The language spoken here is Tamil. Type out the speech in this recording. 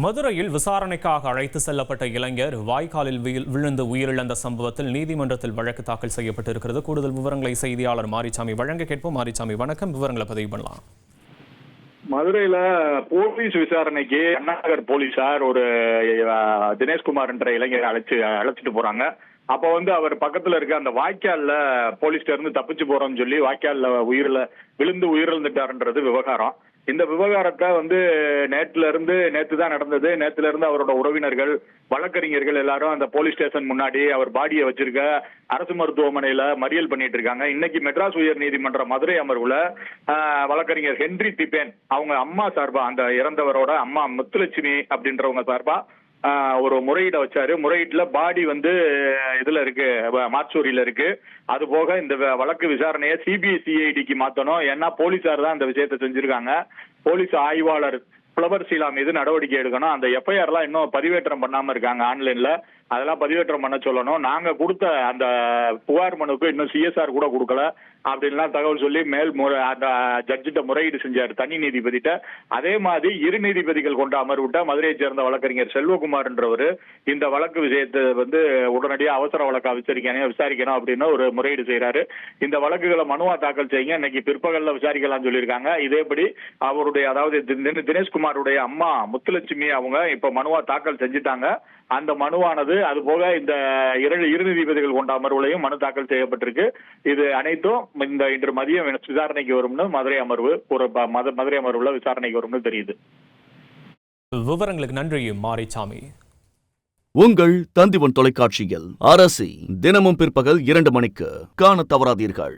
மதுரையில் விசாரணைக்காக அழைத்து செல்லப்பட்ட இளைஞர் வாய்க்காலில் விழுந்து உயிரிழந்த சம்பவத்தில் நீதிமன்றத்தில் வழக்கு தாக்கல் செய்யப்பட்டிருக்கிறது. கூடுதல் விவரங்களை செய்தியாளர் மாரிசாமி வழங்க கேட்போம். மாரிசாமி வணக்கம். விவரங்களை பதிவு பண்ணலாம். மதுரையில போலீஸ் விசாரணைக்கு அண்ணாநகர் போலீசார் ஒரு தினேஷ்குமார் என்ற இளைஞரை அழைச்சு அழைச்சிட்டு போறாங்க. அப்ப வந்து அவர் பக்கத்துல இருக்க அந்த வாய்க்கால்ல போலீஸ்ல இருந்து தப்பிச்சு போறோம்னு சொல்லி வாய்க்கால்ல உயிரில விழுந்து உயிரிழந்துட்டாருன்றது விவகாரம். இந்த விவகாரத்தை வந்து நேற்றுல இருந்து நேற்று தான் நடந்தது. நேற்றுல இருந்து அவரோட உறவினர்கள் வழக்கறிஞர்கள் எல்லாரும் அந்த போலீஸ் ஸ்டேஷன் முன்னாடி அவர் பாடியை வச்சிருக்க அரசு மருத்துவமனையில மறியல் பண்ணிட்டு இருக்காங்க. இன்னைக்கு மெட்ராஸ் உயர் நீதிமன்ற மதுரை அமர்வுல வழக்கறிஞர் ஹென்றி திபேன் அவங்க அம்மா சார்பா அந்த இறந்தவரோட அம்மா முத்துலட்சுமி அப்படின்றவங்க சார்பா ஒரு முறையீட வச்சாரு. முறையீட்டுல பாடி வந்து இதுல இருக்கு மாச்சூரியில இருக்கு. அது போக இந்த வ- வழக்கு விசாரணையை சிபிசிஐடிக்கு மாத்தணும். ஏன்னா போலீசார் தான் இந்த விஷயத்தை செஞ்சிருக்காங்க. போலீஸ் ஆய்வாளர் புலவர் சீலா மீது நடவடிக்கை எடுக்கணும். அந்த எஃப்ஐஆர்லாம் இன்னும் பதிவேற்றம் பண்ணாம இருக்காங்க ஆன்லைன்ல. அதெல்லாம் பதிவேற்றம் பண்ண சொல்லணும். நாங்க கொடுத்த அந்த புகார் மனுக்கு இன்னும் சிஎஸ்ஆர் கூட கொடுக்கல. அப்படின்லாம் தகவல் சொல்லி மேல் முறை அந்த ஜட்ஜிட்ட முறையீடு செஞ்சார். தனி நீதிபதிட்ட அதே மாதிரி இரு நீதிபதிகள் கொண்ட அமர்வுட்ட மதுரையை சேர்ந்த வழக்கறிஞர் செல்வகுமார்ன்றவர் இந்த வழக்கு விஷயத்தை வந்து உடனடியாக அவசர வழக்கா விசாரிக்கணும் விசாரிக்கணும் அப்படின்னு ஒரு முறையீடு செய்யறாரு இந்த வழக்குகளை மனுவா தாக்கல் செய்யுங்க. இன்னைக்கு பிற்பகல்ல விசாரிக்கலாம்னு சொல்லியிருக்காங்க. இதேபடி அவருடைய அதாவது தினேஷ்குமார் தினேஷ்குமாருடைய அம்மா முத்துலட்சுமி அவங்க இப்ப மனுவா தாக்கல் செஞ்சுட்டாங்க. அந்த மனுவானது அது போக இந்த இரண்டு இரு நீதிபதிகள் கொண்ட அமர்வுலையும் மனு தாக்கல் செய்யப்பட்டிருக்கு. இது அனைத்தும் இந்த இன்று மதியம் விசாரணைக்கு வரும்னு மதுரை அமர்வு ஒரு மதுரை அமர்வுல விசாரணைக்கு வரும்னு தெரியுது. விவரங்களுக்கு நன்றி மாரிசாமி உங்கள் தந்திவன் தொலைக்காட்சியில் அரசி தினமும் பிற்பகல் இரண்டு மணிக்கு காணத் தவறாதீர்கள்.